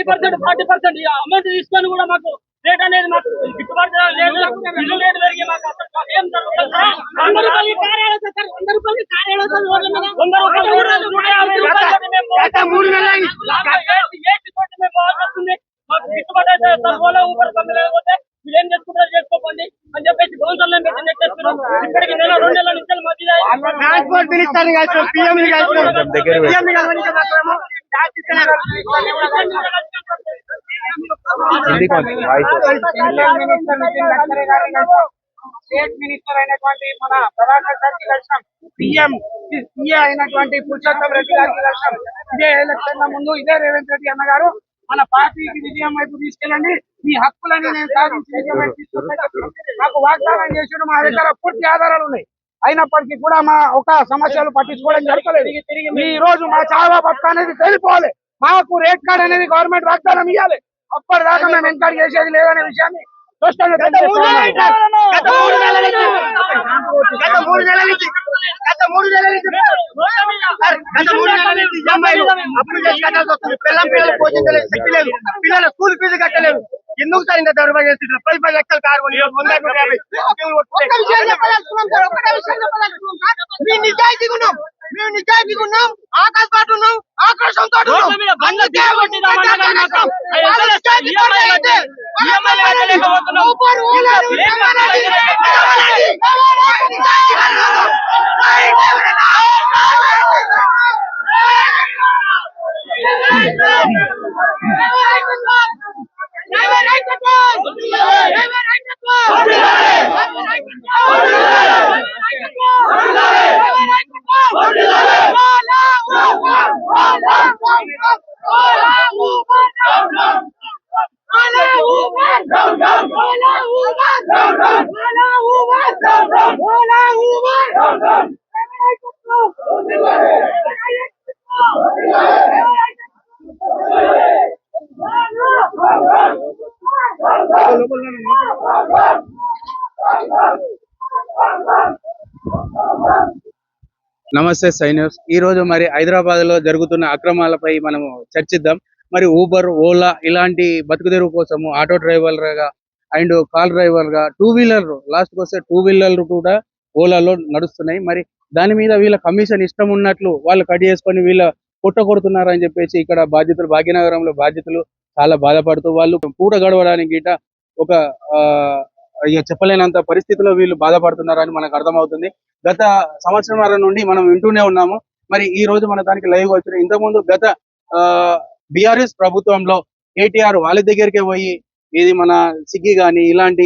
Thirty percent forty percent amount తీసుకొని కూడా మాకు రేట్ అనేది మాకు గిట్టుబాటు లేదు. ఇల్లు రేట్ పెరిగి మాకు అసలు ఏం జరుగుతుంది? సార్? వంద రూపాయలు కార్ ఏడవుతుంది సార్ వంద రూపాయలు కార్ ఏడవుతుంది వంద రూపాయలు నూట యాభై రూపాయలు. మేము పోవాల్సి వస్తుంది. మాకు గిట్టుబాటు అయితే సార్ ఓలా ఊబర్ కంపెనీ పోతే మీరు ఏం చేసుకుంటారో చేసుకోకండి అని చెప్పేసి బౌన్సర్లో పెట్టి నెట్ చేస్తున్నాం ఇప్పటికి నెల రెండు నెలల నుంచి మధ్య ట్రాన్స్పోర్ట్ మినిస్టర్ కలిసి పిఎం కలిసి దగ్గర పెట్టి. పిఎం కలవనికి మాత్రము ట్యాక్స్ ఇస్తున్నారు. హిందీ కొంచెం వాయిస్ సెంట్రల్ మినిస్టర్ నితిన్ గడ్కరీ గారిని కలిసాం. స్టేట్ మినిస్టర్ అయినటువంటి మన ప్రభాకర్ గారికి కలిసాం పిఎం పిఏ అయినటువంటి పురుషోత్తం రెడ్డి గారికి కలిసాం ఇదే ఎలక్షన్ ముందు ఇదే రేవంత్ రెడ్డి అన్న గారు మన పార్టీకి విజయం వైపు తీసుకెళ్ళండి. మీ హక్కులని నేను సాధించి విజయం వైపు తీసుకెళ్తాను నాకు వాగ్దానం చేసిన మా దగ్గర పూర్తి ఆధారాలు ఉన్నాయి. అయినప్పటికీ కూడా మా ఒక సమస్యలు పట్టించుకోవడం జరగలేదు. ఈ రోజు మా చావా బతుక అనేది తెలిపోవాలి మాకు రేట్ కార్డ్ అనేది గవర్నమెంట్ వాగ్దానం ఇవ్వాలి అప్పటిదాకా మేము ఎంక్వైరీ చేసేది లేదనే విషయాన్ని ఈఎంఐలు అప్పులు చేసి కట్టాల్సి వస్తుంది పిల్లల పిల్లల శక్తి లేదు పిల్లల స్కూల్ ఫీజు కట్టలేదు. ఎందుకు సార్ ఇంత దౌర్భాగ్యం చేస్తున్నారు? పది పది లక్షలు కారు వంద యాభై ఒక్క విషయం చెప్పదలుచుకున్నాం సార్ ఒక్కటే విషయం చెప్పదలుచుకున్నాం సార్ మేము నిజాయితీగా ఉన్నాం మేము నిజాయితీగా ఉన్నాం ఆకాశపాటు ఉన్నాం ఆకాశంతో రోడ్ల మీద బండ్లు దిగబట్టి రమ్మన్నారు మాకు. అవి అసలు ఈఎంఐ కట్టే- ఈఎంఐ కట్టలేకపోతున్నాం. ఏం నమస్తే సైన్యూస్. ఈ రోజు మరి హైదరాబాద్లో జరుగుతున్న అక్రమాలపై మనము చర్చిద్దాం. మరి ఊబర్ ఓలా ఇలాంటి బతుకుదెరువు కోసము ఆటో డ్రైవర్గా అండ్ కార్ డ్రైవర్గా టూ వీలర్ లాస్ట్ వస్తే టూ వీలర్లు కూడా ఓలాలో నడుస్తున్నాయి. మరి దాని మీద వీళ్ళ కమిషన్ ఇష్టం ఉన్నట్లు వాళ్ళు కట్ చేసుకొని వీళ్ళ కొట్టగొడుతున్నారని చెప్పేసి ఇక్కడ బాధ్యతలు భాగ్యనగరంలో బాధ్యతలు చాలా బాధపడుతూ వాళ్ళు పూట గడవడానికి గిట ఒక ఇక చెప్పలేనంత పరిస్థితిలో వీళ్ళు బాధపడుతున్నారని మనకు అర్థమవుతుంది. గత సంవత్సరం నుండి మనం వింటూనే ఉన్నాము. మరి ఈ రోజు మన దానికి లైవ్ వచ్చిన ఇంతకుముందు గత బిఆర్ఎస్ ప్రభుత్వంలో కేటీఆర్ వాళ్ళ దగ్గరికే పోయి ఇది మన సిగ్గి కానీ ఇలాంటి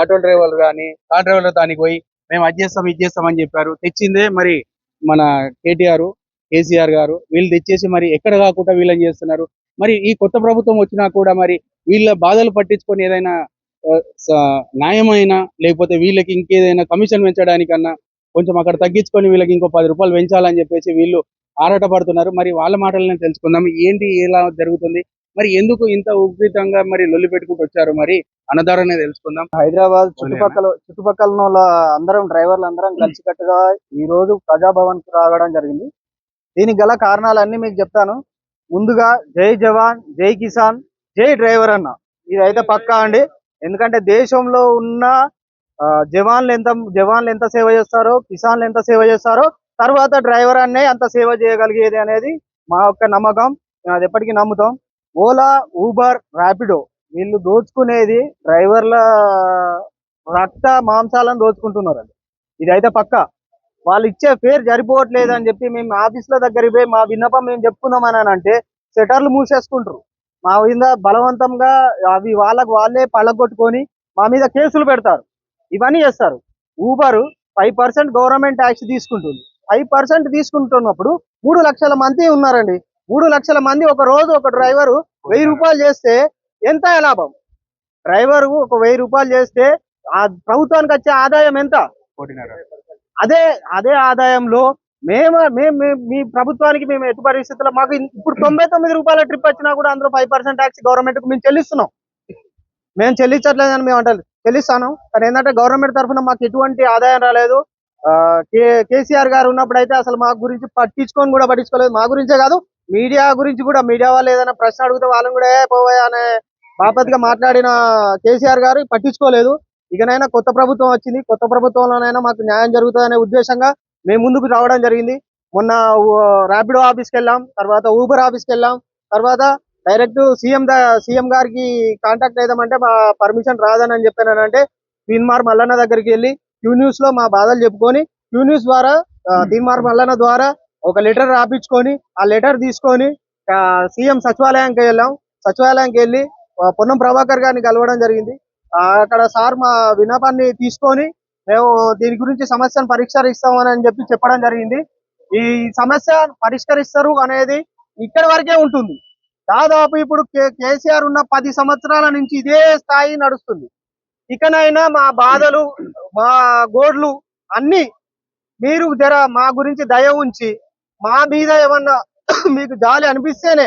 ఆటో డ్రైవర్లు కానీ కార్ డ్రైవర్ దానికి పోయి మేము అది చేస్తాం ఇది చేస్తాం అని చెప్పారు. తెచ్చిందే మరి మన కేటీఆర్ కేసీఆర్ గారు. వీళ్ళు తెచ్చేసి మరి ఎక్కడ కాకుండా వీళ్ళని చేస్తున్నారు. మరి ఈ కొత్త ప్రభుత్వం వచ్చినా కూడా మరి వీళ్ళ బాధలు పట్టించుకొని ఏదైనా న్యాయమైన లేకపోతే వీళ్ళకి ఇంకేదైనా కమిషన్ పెంచడానికన్నా కొంచెం అక్కడ తగ్గించుకొని వీళ్ళకి ఇంకో పది రూపాయలు పెంచాలని చెప్పేసి వీళ్ళు ఆరాట పడుతున్నారు మరి వాళ్ళ మాటలనే తెలుసుకుందాం. ఏంటి ఎలా జరుగుతుంది? మరి ఎందుకు ఇంత ఉగ్రితంగా మరి లొల్లి పెట్టుకుంటూ వచ్చారు? మరి అన్నదారనే తెలుసుకుందాం. హైదరాబాద్ చుట్టుపక్కల చుట్టుపక్కల అందరం డ్రైవర్లు అందరం కలిసికట్టుగా ఈ రోజు ప్రజాభవన్కు రావడం జరిగింది. దీనికి గల కారణాలన్నీ మీకు చెప్తాను. ముందుగా జై జవాన్ జై కిసాన్ జై డ్రైవర్ అన్న. ఇదైతే పక్కా అండి. ఎందుకంటే దేశంలో ఉన్న జవాన్లు ఎంత జవాన్లు ఎంత సేవ చేస్తారో కిసాన్లు ఎంత సేవ చేస్తారో తర్వాత డ్రైవర్ అన్నే అంత సేవ చేయగలిగేది అనేది మా యొక్క నమ్మకం. అది ఎప్పటికీ నమ్ముతాం. ఓలా ఊబర్ ర్యాపిడో వీళ్ళు దోచుకునేది డ్రైవర్ల రక్త మాంసాలను దోచుకుంటున్నారండి ఇదైతే పక్క. వాళ్ళు ఇచ్చే పేరు సరిపోవట్లేదు అని చెప్పి మేము ఆఫీసుల దగ్గరికి పోయి మా విన్నపం మేము చెప్పుకుందాం అని అంటే సెటర్లు మూసేసుకుంటారు. మా మీద బలవంతంగా అవి వాళ్ళకు వాళ్ళే పళ్ళగొట్టుకొని మా మీద కేసులు పెడతారు. ఇవన్నీ చేస్తారు. Uber five percent government tax తీసుకుంటుంది. ఫైవ్ పర్సెంట్ తీసుకుంటున్నప్పుడు మూడు లక్షల మంది ఉన్నారండి. మూడు లక్షల మంది ఒక రోజు ఒక డ్రైవరు వెయ్యి రూపాయలు చేస్తే ఎంత లాభం? డ్రైవర్ ఒక వెయ్యి రూపాయలు చేస్తే ఆ ప్రభుత్వానికి వచ్చే ఆదాయం ఎంత? అదే అదే ఆదాయంలో మేము మేము మేము- మీ ప్రభుత్వానికి మేము ఎటు పరిస్థితుల్లో మాకు ఇప్పుడు తొంభై తొమ్మిది రూపాయల ట్రిప్ వచ్చినా కూడా అందులో ఫైవ్ పర్సెంట్ ట్యాక్స్ గవర్నమెంట్కు మేము చెల్లిస్తున్నాం. మేము చెల్లించట్లేదని మేము అంటారు చెల్లిస్తాను. కానీ ఏంటంటే గవర్నమెంట్ తరఫున మాకు ఎటువంటి ఆదాయం రాలేదు. ఆ, కే- కేసీఆర్ గారు ఉన్నప్పుడు అయితే అసలు మా గురించి పట్టించుకొని కూడా పట్టించుకోలేదు. మా గురించే కాదు మీడియా గురించి కూడా మీడియా వాళ్ళు ఏదైనా ప్రశ్న అడిగితే వాళ్ళని కూడా "ఏ, అనే బాపతిగా మాట్లాడిన కేసీఆర్ గారు పట్టించుకోలేదు. ఇకనైనా కొత్త ప్రభుత్వం వచ్చింది. కొత్త ప్రభుత్వంలోనైనా మాకు న్యాయం జరుగుతుందనే ఉద్దేశంగా మేము ముందుకు రావడం జరిగింది. మొన్న ర్యాపిడో ఆఫీస్కి వెళ్ళాం తర్వాత ఊబర్ ఆఫీస్కి వెళ్ళాం తర్వాత డైరెక్ట్ సీఎం సీఎం గారికి కాంటాక్ట్ అయిదామంటే మా పర్మిషన్ రాదని అని చెప్పానంటే తీన్మార్ మల్లన్న దగ్గరికి వెళ్ళి క్యూ న్యూస్లో మా బాధలు చెప్పుకొని క్యూ న్యూస్ ద్వారా ఆ, తీన్మార్ మల్లన్న ద్వారా ఒక లెటర్ రాపించుకొని ఆ లెటర్ తీసుకొని సీఎం సచివాలయానికి వెళ్ళాం. సచివాలయానికి వెళ్ళి పొన్నం ప్రభాకర్ గారిని కలవడం జరిగింది. అక్కడ సార్ మా విన్నపాన్ని తీసుకొని మేము దీని గురించి సమస్యను పరిష్కరిస్తామని అని చెప్పి చెప్పడం జరిగింది. ఈ సమస్య పరిష్కరిస్తారు అనేది ఇక్కడి వరకే ఉంటుంది. దాదాపు ఇప్పుడు కే- కేసీఆర్ ఉన్న పది సంవత్సరాల నుంచి ఇదే స్థాయి నడుస్తుంది. ఇకనైనా మా బాధలు మా గోడ్లు అన్ని మీరు జర మా గురించి దయ ఉంచి మా మీద ఏమన్నా మీకు జాలి అనిపిస్తేనే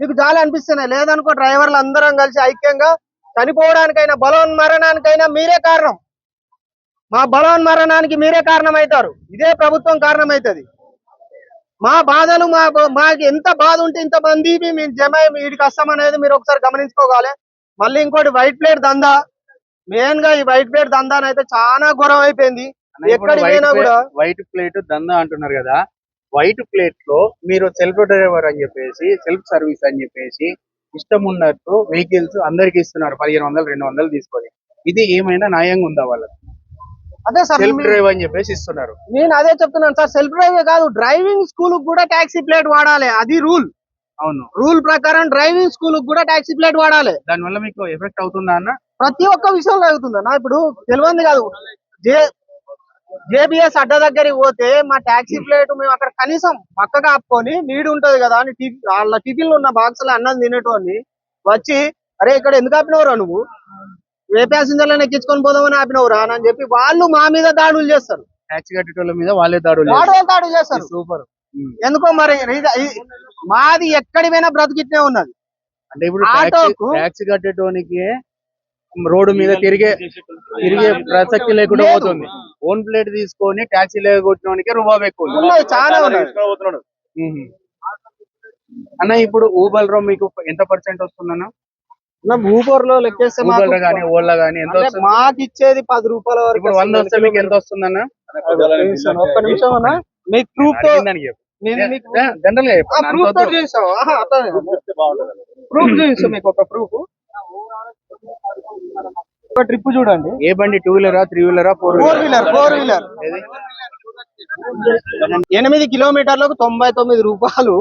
మీకు జాలి అనిపిస్తేనే లేదనుకో డ్రైవర్లు అందరం కలిసి ఐక్యంగా చనిపోవడానికైనా బలోన్మరణానికైనా మీరే కారణం. మా బలోన్మరణానికి మీరే కారణం అవుతారు ఇదే ప్రభుత్వం కారణం అవుతుంది మా బాధలు మా మాకు ఎంత బాధ ఉంటే ఇంత మంది మేము జమ వీడికి వస్తాం అనేది మీరు ఒకసారి గమనించుకోవాలి. మళ్ళీ ఇంకోటి వైట్ ప్లేట్ దందా. మెయిన్గా ఈ వైట్ ప్లేట్ దందా అయితే చాలా ఘోరం అయిపోయింది. ఎక్కడికి పోయినా కూడా వైట్ ప్లేట్ దందా అంటున్నారు కదా. వైట్ ప్లేట్లో మీరు సెల్ఫ్ డ్రైవర్ అని చెప్పేసి సెల్ఫ్ సర్వీస్ అని చెప్పేసి ఇష్టం ఉన్నట్టు వెహికల్స్ అందరికి ఇస్తున్నారు. పదిహేను వందలు రెండు వందలు తీసుకొని. ఇది ఏమైనా న్యాయంగా ఉందా వాళ్ళకి? అదే సార్ సెల్ఫ్ డ్రైవ్ అని చెప్పేసి ఇస్తున్నారు. నేను అదే చెప్తున్నాను సార్ సెల్ఫ్ డ్రైవ్ కాదు డ్రైవింగ్ స్కూల్ కూడా ట్యాక్సీ ప్లేట్ వాడాలి. అది రూల్ అవును. రూల్ ప్రకారం డ్రైవింగ్ స్కూల్ కూడా ట్యాక్సీ ప్లేట్ వాడాలి. దాని వల్ల మీకు ఎఫెక్ట్ అవుతుందా అన్న? ప్రతి ఒక్క విషయంలో అవుతుందన్న ఇప్పుడు తెలియంది కాదు. జే జేబిఎస్ అడ్డ దగ్గరికి పోతే మా ట్యాక్సీ ప్లేట్ మేము అక్కడ కనీసం పక్కగా ఆపుకొని నీడు ఉంటది కదా అని టిఫి వాళ్ళ టిఫిన్లో ఉన్న బాక్స్లో అన్నం తినేటోని వచ్చి అరే ఇక్కడ ఎందుకు ఆపినవురా నువ్వు? ఏ ప్యాసింజర్లను ఎక్కించుకొని పోదామని ఆపినవురా అని చెప్పి వాళ్ళు మా మీద దాడులు చేస్తారు. ట్యాక్సీ కట్టేటోళ్ళ మీద వాళ్ళే దాడులు దాడులు దాడులు చేస్తారు. సూపర్. ఎందుకో మరి మాది ఎక్కడి పోయినా బ్రతికిట్నే ఉన్నది. అంటే ఇప్పుడు ట్యాక్సీ కట్టేటోనికి రోడ్డు మీద తిరిగే తిరిగే ప్రసక్తి లేకుండా. పోతుంది. ఓన్ ప్లేట్ తీసుకొని ట్యాక్సీ లేకొచ్చినోనికి రుబాబు ఎక్కువ చాలా. అన్న ఇప్పుడు ఊబర్లో మీకు ఎంత పర్సెంట్ వస్తుందన్న? ఊబర్లో లెక్కేస్తే గానీ ఓలా గానీ ఎంత వస్తుంది? మాకు ఇచ్చేది పది రూపాయల వరకు ఇప్పుడు వంద వస్తే మీకు ఎంత వస్తుందన్న? ఒక్క నిమిషం, ఒక్క నిమిషం అన్న. మీకు ప్రూఫ్తో. నేను మీకు జనరల్గా చెప్పు. అంత ప్రూఫ్తో వద్దు. చూసాం ప్రూఫ్ చూపిస్తాం మీకు ఒక ప్రూఫ్ ఒక ట్రిప్ చూడండి. ఏ బండి టూ వీలరా three వీలరా four four wheeler four wheeler ఎనిమిది కిలోమీటర్లకు తొంభై తొమ్మిది రూపాయలు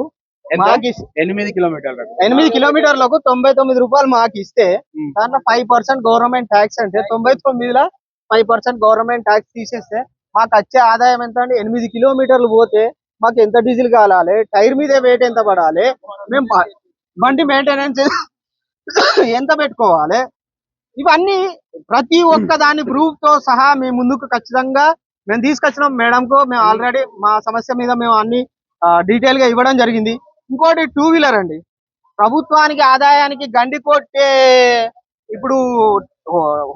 మాకు ఎనిమిది కిలోమీటర్లు ఎనిమిది కిలోమీటర్లకు తొంభై తొమ్మిది రూపాయలు మాకు ఇస్తే దాంట్లో ఫైవ్ పర్సెంట్ గవర్నమెంట్ ట్యాక్స్ అంటే తొంభై తొమ్మిదిలో ఫైవ్ పర్సెంట్ గవర్నమెంట్ ట్యాక్స్ తీసేస్తే మాకు వచ్చే ఆదాయం ఎంత అంటే ఎనిమిది కిలోమీటర్లు పోతే మాకు ఎంత డీజిల్ కావాలి టైర్ మీద వెయిట్ ఎంత పడాలి? మేము బండి మెయింటెనెన్స్ ఎంత పెట్టుకోవాలి? ఇవన్నీ ప్రతి ఒక్క దాని ప్రూఫ్తో సహా మేము ముందుకు ఖచ్చితంగా మేము తీసుకొచ్చినాం. మేడం కు మేము ఆల్రెడీ మా సమస్య మీద మేము అన్ని డీటెయిల్గా ఇవ్వడం జరిగింది. ఇంకోటి టూ వీలర్ అండి. ప్రభుత్వానికి ఆదాయానికి గండి కొట్టే ఇప్పుడు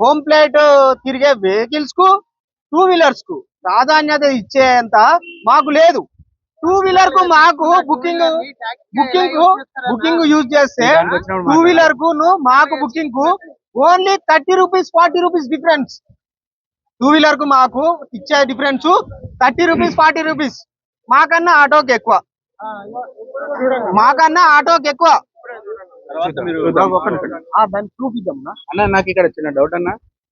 హోమ్ ప్లేట్ తిరిగే వెహికల్స్కు టూ వీలర్స్కు ప్రాధాన్యత ఇచ్చేంత మాకు లేదు. టూ వీలర్కు మాకు బుకింగ్ బుకింగ్ బుకింగ్ యూజ్ చేస్తే టూ వీలర్కు ను మాకు బుకింగ్కు only thirty rupees forty rupees difference two వీలర్కు మాకు ఇచ్చే difference thirty rupees forty rupees మాకన్నా ఆటోకి ఎక్కువ. మాకన్నా ఆటోకి ఎక్కువ. అన్న నాకు ఇక్కడ చిన్న డౌట్ అన్న.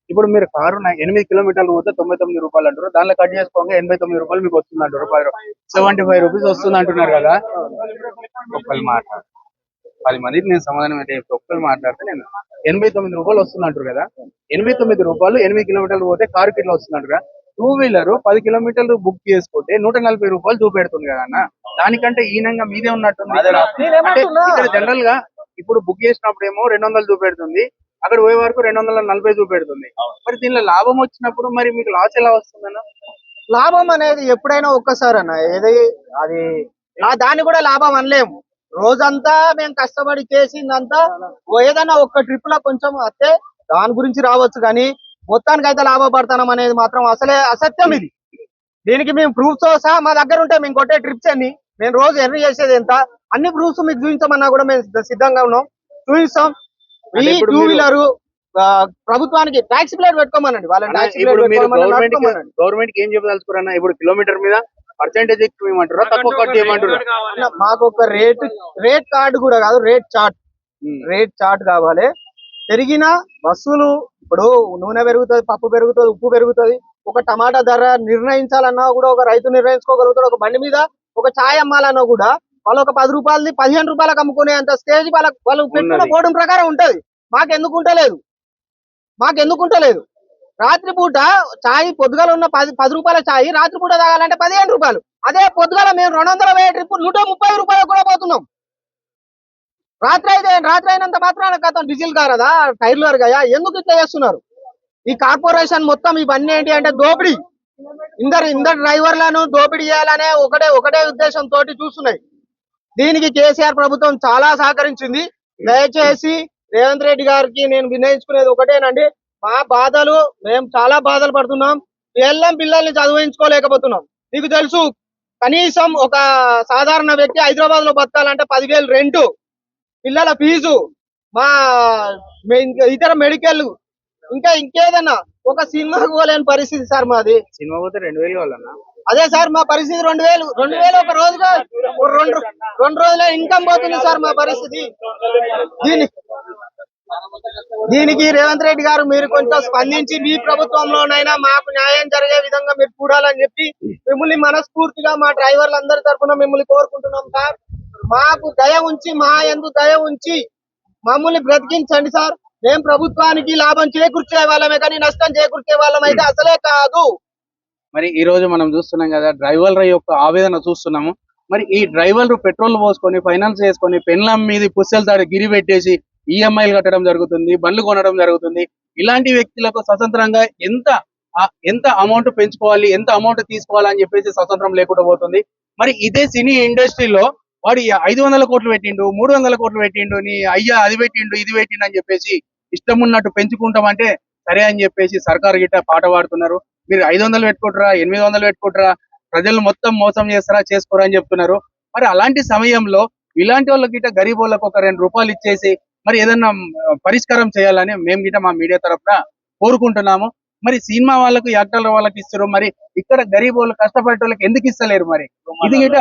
ఇప్పుడు మీరు కారు ఎనిమిది కిలోమీటర్లు పోతే తొంభై తొమ్మిది రూపాయలు అంటారు. దానిలో కట్ చేసుకోగా ఎనభై తొమ్మిది రూపాయలు మీకు వస్తుంది అంటారు. సెవెంటీ ఫైవ్ రూపీస్ వస్తుంది అంటున్నారు కదా. ఒక్కరు మాట్లాడు పది మందికి నేను సమాధానం అయితే. ఒక్కరు మాట్లాడితే నేను ఎనభై తొమ్మిది రూపాయలు వస్తుంది అంటారు కదా. ఎనభై తొమ్మిది రూపాయలు ఎనిమిది కిలోమీటర్లు పోతే కారు కిలో వస్తుంది అంటారు కదా? టూ వీలర్ పది కిలోమీటర్లు బుక్ చేసుకుంటే నూట నలభై రూపాయలు చూపెడుతుంది కదా అన్న. దానికంటే ఈనంగా మీదే ఉన్నట్టుంది ఇక్కడ. అంటే ఇక్కడ జనరల్గా ఇప్పుడు బుక్ చేసినప్పుడు ఏమో రెండు వందలు చూపెడుతుంది. అక్కడ పోయే వరకు రెండు వందల నలభై చూపెడుతుంది. మరి దీనిలో లాభం వచ్చినప్పుడు మరి మీకు లాస్ ఎలా వస్తుందన్న లాభం అనేది ఎప్పుడైనా ఒక్కసారి అన్న. ఏది అది నా దాన్ని కూడా లాభం అనలేము. రోజంతా మేము కష్టపడి చేసిందంతా ఏదైనా ఒక్క ట్రిప్లో కొంచెం వస్తే దాని గురించి రావచ్చు కానీ మొత్తానికి అయితే లాభపడతాం అనేది మాత్రం అసలే అసత్యం ఇది. దీనికి మేము ప్రూఫ్స్ సహా మా దగ్గర ఉంటాయి మేము కొట్టే ట్రిప్స్ అన్ని మేము రోజు ఎర్న్ చేసేది ఎంత? అన్ని ప్రూఫ్స్ మీకు చూపించమన్నా కూడా మేము సిద్ధ- సిద్ధంగా ఉన్నాం. చూపిస్తాం ఈ టూ వీలర్ ప్రభుత్వానికి ట్యాక్సీ ప్లేట్ పెట్టుకోమనండి. వాళ్ళని అన్న, ట్యాక్సీ గవర్నమెంట్. గవర్నమెంట్కి ఏం చెప్పదలుచుకున్నా ఇప్పుడు కిలోమీటర్ మీద పర్సెంటేజ్ ఎక్కువ ఇవ్వమంటారా? తక్కువ కట్ చేయమంటారా అన్న, మాకు ఒక రేట్ రేట్ కార్డు కూడా కాదు రేట్ చార్ట్. రేట్ చార్ట్ కావాలి. పెరిగిన బస్సులు ఇప్పుడు నూనె పెరుగుతుంది పప్పు పెరుగుతుంది ఉప్పు పెరుగుతుంది. ఒక టమాటా ధర నిర్ణయించాలన్నా కూడా ఒక రైతు నిర్ణయించుకోగలుగుతాడు. ఒక బండి మీద ఒక ఛాయ్ అమ్మాలన్నా కూడా వాళ్ళు ఒక పది రూపాయలది పదిహేను రూపాయలకు అమ్ముకునే అంత స్టేజ్ వాళ్ళకి వాళ్ళు పెట్టుకున్న ఉన్నది. బోర్డు ప్రకారం ఉంటది. మాకు ఎందుకు ఉంటలేదు మాకు ఎందుకు ఉంటలేదు రాత్రి పూట ఛాయ్ పొద్దుగాల ఉన్న పది పది రూపాయల ఛాయ్ రాత్రి పూట తాగాలంటే పదిహేను రూపాయలు. అదే పొద్దుగాల మేము రెండు వందల వెయ్యి ట్రిప్ నూట ముప్పై రూపాయలకు కూడా పోతున్నాం. రాత్రి అయితే రాత్రి అయినంత మాత్రాన గతం డీజిల్ కారదా టైర్లు అరగాయా? ఎందుకు ఇట్లా చేస్తున్నారు? ఈ కార్పొరేషన్ మొత్తం ఇవన్నీ ఏంటి అంటే దోపిడీ. ఇందరు ఇందరు డ్రైవర్లను దోపిడీ చేయాలనే ఒకటే ఒకటే ఉద్దేశం తోటి చూస్తున్నాయి. దీనికి కేసీఆర్ ప్రభుత్వం చాలా సహకరించింది. దయచేసి రేవంత్ రెడ్డి గారికి నేను వినయించుకునేది ఒకటేనండి. మా బాధలు మేము చాలా బాధలు పడుతున్నాం. పిల్లం పిల్లల్ని చదివించుకోలేకపోతున్నాం. మీకు తెలుసు కనీసం ఒక సాధారణ వ్యక్తి హైదరాబాద్లో బతకాలంటే పదివేలు రెంటు. పిల్లల ఫీజు మా ఇతర మెడికల్ ఇంకా ఇంకేదన్నా ఒక సినిమాకు పోలేని పరిస్థితి సార్ మాది. సినిమా పోతే రెండు వేలు కావాలన్నా? అదే సార్ మా పరిస్థితి రెండు వేలు రెండు వేలు ఒక రోజుగా రెండు రెండు రోజుల ఇన్కమ్ పోతుంది సార్ మా పరిస్థితి. దీని దీనికి రేవంత్ రెడ్డి గారు మీరు కొంచెం స్పందించి మీ ప్రభుత్వంలోనైనా మాకు న్యాయం జరిగే విధంగా మీరు చూడాలని చెప్పి మిమ్మల్ని మనస్ఫూర్తిగా మా డ్రైవర్లందరి తరఫున మిమ్మల్ని కోరుకుంటున్నాం సార్. మాకు దయ ఉంచి మా ఎందు దయ ఉంచి మమ్మల్ని బ్రతికించండి సార్. మేము ప్రభుత్వానికి లాభం చేకూర్చే వాళ్ళమే కానీ నష్టం చేకూర్చే వాళ్ళం అయితే అసలే కాదు. మరి ఈ రోజు మనం చూస్తున్నాం కదా డ్రైవర్ల యొక్క ఆవేదన చూస్తున్నాము. మరి ఈ డ్రైవర్లు పెట్రోల్ పోసుకొని ఫైనాన్స్ చేసుకొని పెన్లం మీద పుస్తెల తాడు గిరి పెట్టేసి ఈఎంఐలు కట్టడం జరుగుతుంది బండ్లు కొనడం జరుగుతుంది. ఇలాంటి వ్యక్తులకు స్వతంత్రంగా ఎంత ఎంత అమౌంట్ పెంచుకోవాలి ఎంత అమౌంట్ తీసుకోవాలి అని చెప్పేసి స్వతంత్రం లేకుండా పోతుంది. మరి ఇదే సినీ ఇండస్ట్రీలో వాడు ఐదు వందల కోట్లు పెట్టిండు మూడు వందల కోట్లు పెట్టిండు నీ అయ్యా అది పెట్టిండు ఇది పెట్టిండు అని చెప్పేసి ఇష్టం ఉన్నట్టు పెంచుకుంటామంటే సరే అని చెప్పేసి సర్కారు గిట్ట పాట పాడుతున్నారు. మీరు ఐదు వందలు పెట్టుకుంటారా ఎనిమిది వందలు పెట్టుకుంటారా ప్రజలు మొత్తం మోసం చేస్తారా చేసుకోరా అని చెప్తున్నారు. మరి అలాంటి సమయంలో ఇలాంటి వాళ్ళకి గిట్ట గరీబ్ వాళ్ళకి ఒక రెండు రూపాయలు ఇచ్చేసి మరి ఏదన్నా పరిష్కారం చేయాలని మేము గిట్ట మా మీడియా తరఫున కోరుకుంటున్నాము. మరి సినిమా వాళ్ళకు యాక్టర్ల వాళ్ళకి ఇస్తారు మరి ఇక్కడ గరీబ్ వాళ్ళు కష్టపడే వాళ్ళకి ఎందుకు ఇస్తలేరు మరి? ఇది గిట్ట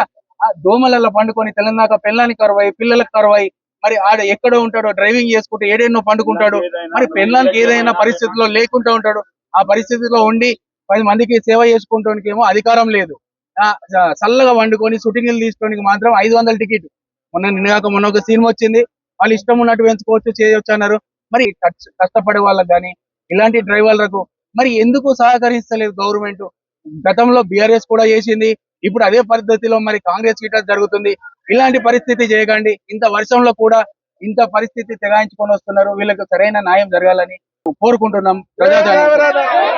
దోమలలో పండుకొని తెలంగాణ పెళ్ళానికి కరువై పిల్లలకు కరువై మరి ఆడ ఎక్కడో ఉంటాడో డ్రైవింగ్ చేసుకుంటూ ఏడెన్నో పండుకుంటాడు మరి పెళ్ళానికి ఏదైనా పరిస్థితిలో లేకుండా ఉంటాడు. ఆ పరిస్థితిలో ఉండి పది మందికి సేవ చేసుకుంటానికి ఏమో అధికారం లేదు. చల్లగా వండుకొని షూటింగ్లు తీసుకోవడానికి మాత్రం ఐదు వందల టికెట్. మొన్న నిన్నగాక మొన్న ఒక సినిమా వచ్చింది. వాళ్ళు ఇష్టం ఉన్నట్టు పెంచుకోవచ్చు చేయొచ్చు అన్నారు. మరి కష్ట- కష్టపడే వాళ్ళకి కానీ ఇలాంటి డ్రైవర్లకు మరి ఎందుకు సహకరిస్తలేదు గవర్నమెంట్? గతంలో బీఆర్ఎస్ కూడా చేసింది. ఇప్పుడు అదే పరిస్థితిలో మరి కాంగ్రెస్ గిట్ట జరుగుతుంది. ఇలాంటి పరిస్థితి చేయకండి. ఇంత వర్షంలో కూడా ఇంత పరిస్థితి తెగాయించుకొని వస్తున్నారు. వీళ్ళకి సరైన న్యాయం జరగాలని కోరుకుంటున్నాం. ప్రజాజాని